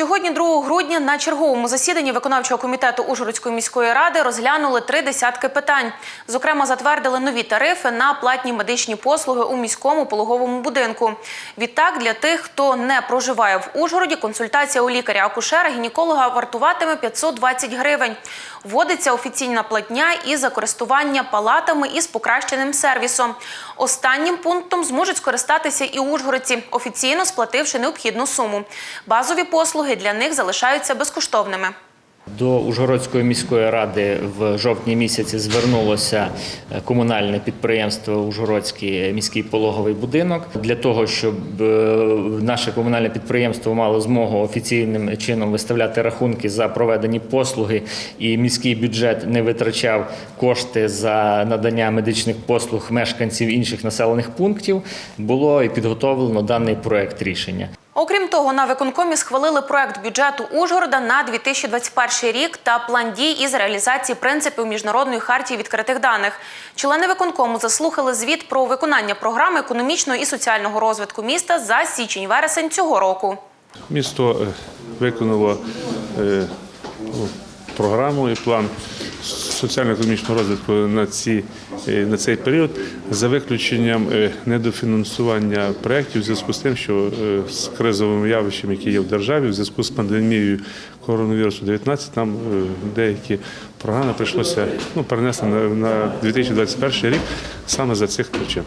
Сьогодні, 2 грудня, на черговому засіданні виконавчого комітету Ужгородської міської ради розглянули три десятки питань. Зокрема, затвердили нові тарифи на платні медичні послуги у міському пологовому будинку. Відтак, для тих, хто не проживає в Ужгороді, консультація у лікаря-акушера гінеколога вартуватиме 520 гривень. Вводиться офіційна платня і за користування палатами із покращеним сервісом. Останнім пунктом зможуть скористатися і ужгородці, офіційно сплативши необхідну суму. Базові послуги для них залишаються безкоштовними. До Ужгородської міської ради в жовтні місяці звернулося е, комунальне підприємство Ужгородський міський пологовий будинок для того, щоб е, наше комунальне підприємство мало змогу офіційним чином виставляти рахунки за проведені послуги, і міський бюджет не витрачав кошти за надання медичних послуг мешканців інших населених пунктів. Було і підготовлено даний проект рішення. Окрім того, на виконкомі схвалили проект бюджету Ужгорода на 2021 рік та план дій із реалізації принципів міжнародної хартії відкритих даних. Члени виконкому заслухали звіт про виконання програми економічного і соціального розвитку міста за січень-вересень цього року. Місто е, виконало е, ну, програму і план соціально-економічного розвитку на, ці, на цей період за виключенням е, недофінансування проєктів в зв'язку з тим, що е, з кризовим явищем, які є в державі, в зв'язку з пандемією коронавірусу 19 нам е, деякі програми прийшлося ну, перенести на, на 2021 рік саме за цих причин.